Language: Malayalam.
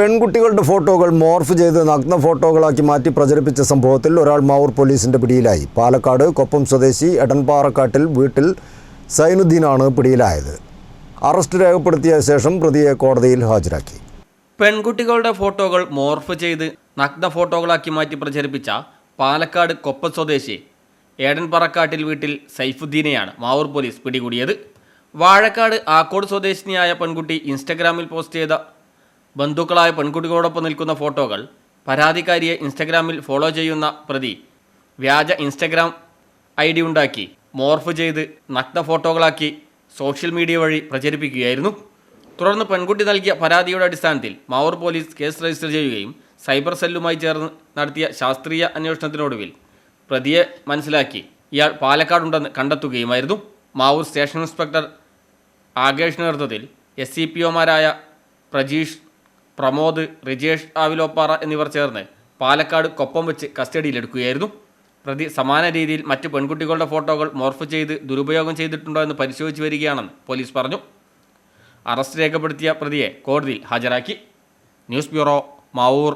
പെൺകുട്ടികളുടെ ഫോട്ടോകൾ മോർഫ് ചെയ്ത് നഗ്ന ഫോട്ടോകളാക്കി മാറ്റി പ്രചരിപ്പിച്ച സംഭവത്തിൽ ഒരാൾ മാവൂർ പോലീസിന്റെ പിടിയിലായി. പാലക്കാട് കൊപ്പം സ്വദേശി എടൻപാറക്കാട്ടിൽ വീട്ടിൽ സൈനുദ്ദീനാണ് പിടിയിലായത്. അറസ്റ്റ് രേഖപ്പെടുത്തിയ ശേഷം പ്രതിയെ കോടതിയിൽ ഹാജരാക്കി. പെൺകുട്ടികളുടെ ഫോട്ടോകൾ മോർഫ് ചെയ്ത് നഗ്ന ഫോട്ടോകളാക്കി മാറ്റി പ്രചരിപ്പിച്ച പാലക്കാട് കൊപ്പ സ്വദേശി ഏടൻപറക്കാട്ടിൽ വീട്ടിൽ സൈഫുദ്ദീനെയാണ് മാവൂർ പോലീസ് പിടികൂടിയത്. വാഴക്കാട് ആക്കോട് സ്വദേശിനിയായ പെൺകുട്ടി ഇൻസ്റ്റഗ്രാമിൽ പോസ്റ്റ് ചെയ്ത ബന്ധുക്കളായ പെൺകുട്ടികളോടൊപ്പം നിൽക്കുന്ന ഫോട്ടോകൾ പരാതിക്കാരിയെ ഇൻസ്റ്റഗ്രാമിൽ ഫോളോ ചെയ്യുന്ന പ്രതി വ്യാജ ഇൻസ്റ്റഗ്രാം ഐ ഡി ഉണ്ടാക്കി മോർഫ് ചെയ്ത് നഗ്ന ഫോട്ടോകളാക്കി സോഷ്യൽ മീഡിയ വഴി പ്രചരിപ്പിക്കുകയായിരുന്നു. തുടർന്ന് പെൺകുട്ടി നൽകിയ പരാതിയുടെ അടിസ്ഥാനത്തിൽ മാവൂർ പോലീസ് കേസ് രജിസ്റ്റർ ചെയ്യുകയും സൈബർ സെല്ലുമായി ചേർന്ന് നടത്തിയ ശാസ്ത്രീയ അന്വേഷണത്തിനൊടുവിൽ പ്രതിയെ മനസ്സിലാക്കി. ഇയാൾ പാലക്കാടുണ്ടെന്ന് കണ്ടെത്തുകയുമായിരുന്നു. മാവൂർ സ്റ്റേഷൻ ഇൻസ്പെക്ടർ ആകേഷ് നേതൃത്വത്തിൽ എസ് സി പി ഒമാരായ പ്രജീഷ് പ്രമോദ് റിജേഷ് ആവിലോപ്പാറ എന്നിവർ ചേർന്ന് പാലക്കാട് കൊപ്പം വെച്ച് കസ്റ്റഡിയിലെടുക്കുകയായിരുന്നു. പ്രതി സമാന രീതിയിൽ മറ്റ് പെൺകുട്ടികളുടെ ഫോട്ടോകൾ മോർഫ് ചെയ്ത് ദുരുപയോഗം ചെയ്തിട്ടുണ്ടോ എന്ന് പരിശോധിച്ചു വരികയാണെന്ന് പോലീസ് പറഞ്ഞു. അറസ്റ്റ് രേഖപ്പെടുത്തിയ പ്രതിയെ കോടതിയിൽ ഹാജരാക്കി. News bureau Mavoor.